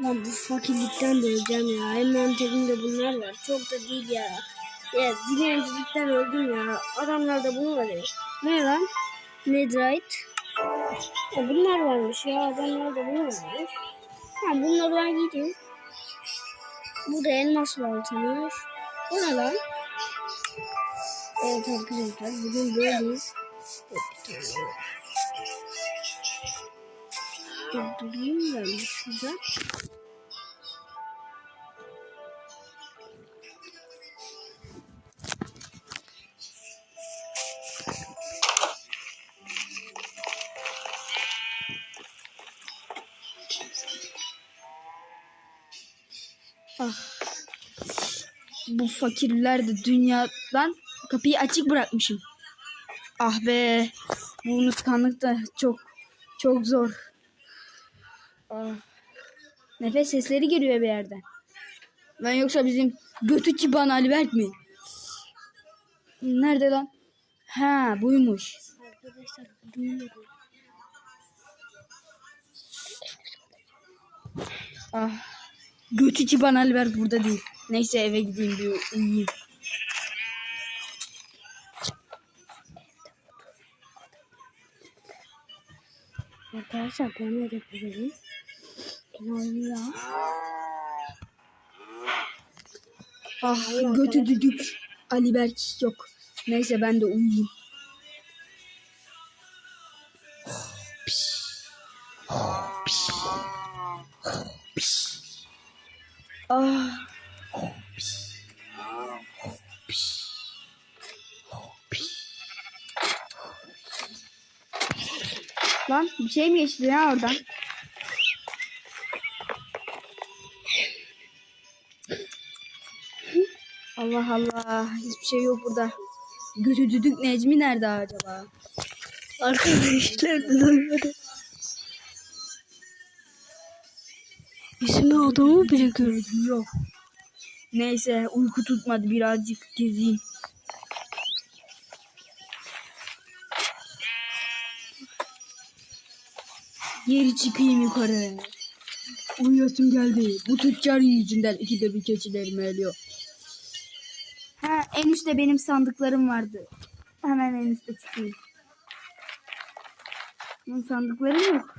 Bu fakirlikten de öleceğim ya. Hem Antep'imde bunlar var. Çok da değil ya. Ya dilencilikten öldüm ya. Adamlarda bunu var ya. Ne lan? Netherite. Ya bunlar varmış ya. Adamlarda bunu varmış. Ha bunları ben gideyim. Bu da elmas baltamız. Bu ne lan? Evet arkadaşlar bugün böyleyiz. Bir var. Durdurayım ben şurada. Ah. Bu fakirler de dünyadan kapıyı açık bırakmışım. Ah be. Bu unutkanlık da çok çok zor. Ah. Nefes sesleri geliyor bir yerden. Lan yoksa bizim götü çıban Albert mi? Nerede lan? Ha buymuş. Arkadaşlar duyuyorum. Ah. Götü çıban Albert burada değil. Neyse eve gideyim bir uyuyayım. Arkadaşlar ben yapabilirim. Enayi ya. Ah götü düdük. Ali Berk yok. Neyse ben de uyuyayım. Ah. Lan bir şey mi geçti ya oradan? Allah Allah hiçbir şey yok burada. Götü düdük Necmi nerede acaba? Arkadaşlar duymadım. İsmi adamı bile gördüm. Yok. Neyse uyku tutmadı birazcık gezeyim. Geri çıkayım yukarı. Uyuyasım geldi. Bu tüccar yüzünden ikide bir keçilerimi eliyor. Ha en üstte benim sandıklarım vardı. Hemen en üstte çıkayım. Benim sandıklarım yok.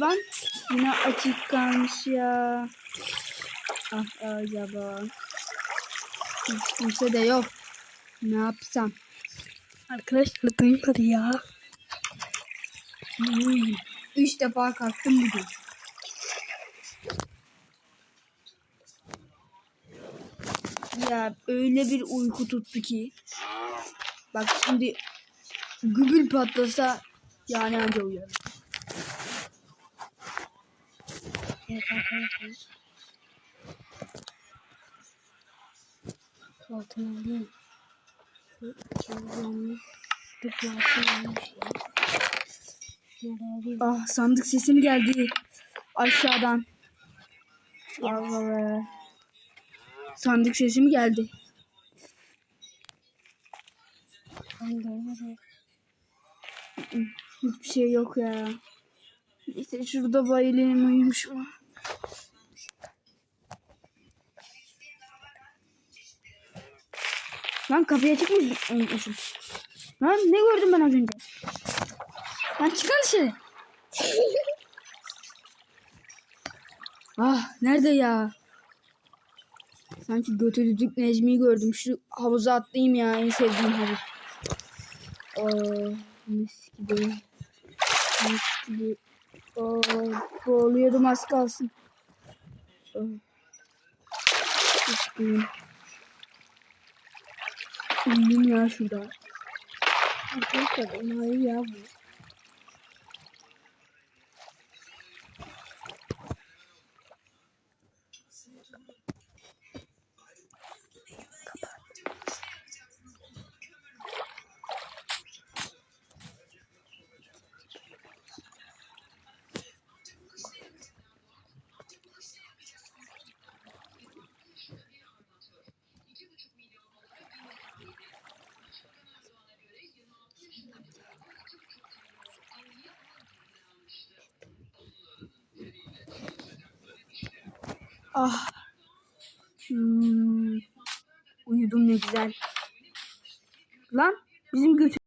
Lan yine açık kalmış ya. Ah acaba. Kimse de yok. Ne yapsam? Arkadaşlar duymadı ya. Uyuyayım. Üç defa kalktım bugün. Ya öyle bir uyku tuttu ki. Bak şimdi gübül patlasa yani anca uyarım. Altına alayım. Ah sandık sesim geldi. Aşağıdan. Allah be. Sandık sesim geldi. Hiçbir şey yok ya. İşte şurada bayılayım uyumuşum. Lan kapıya çıkmış unutmuşum. Lan ne gördüm ben az önce? Lan çıkar dışarı. ah nerede ya? Sanki götü düdük Necmi'yi gördüm. Şu havuza atlayayım ya en sevdiğim havuz. Oh, mis gibi. Mis gibi. Oh, boğuluyordum az kalsın. Oh. Çok iyi. Uyuyayım ya şurada. Arkadaşlar enayi ya bu. Ah. Hmm. Uyudum ne güzel. Lan bizim götü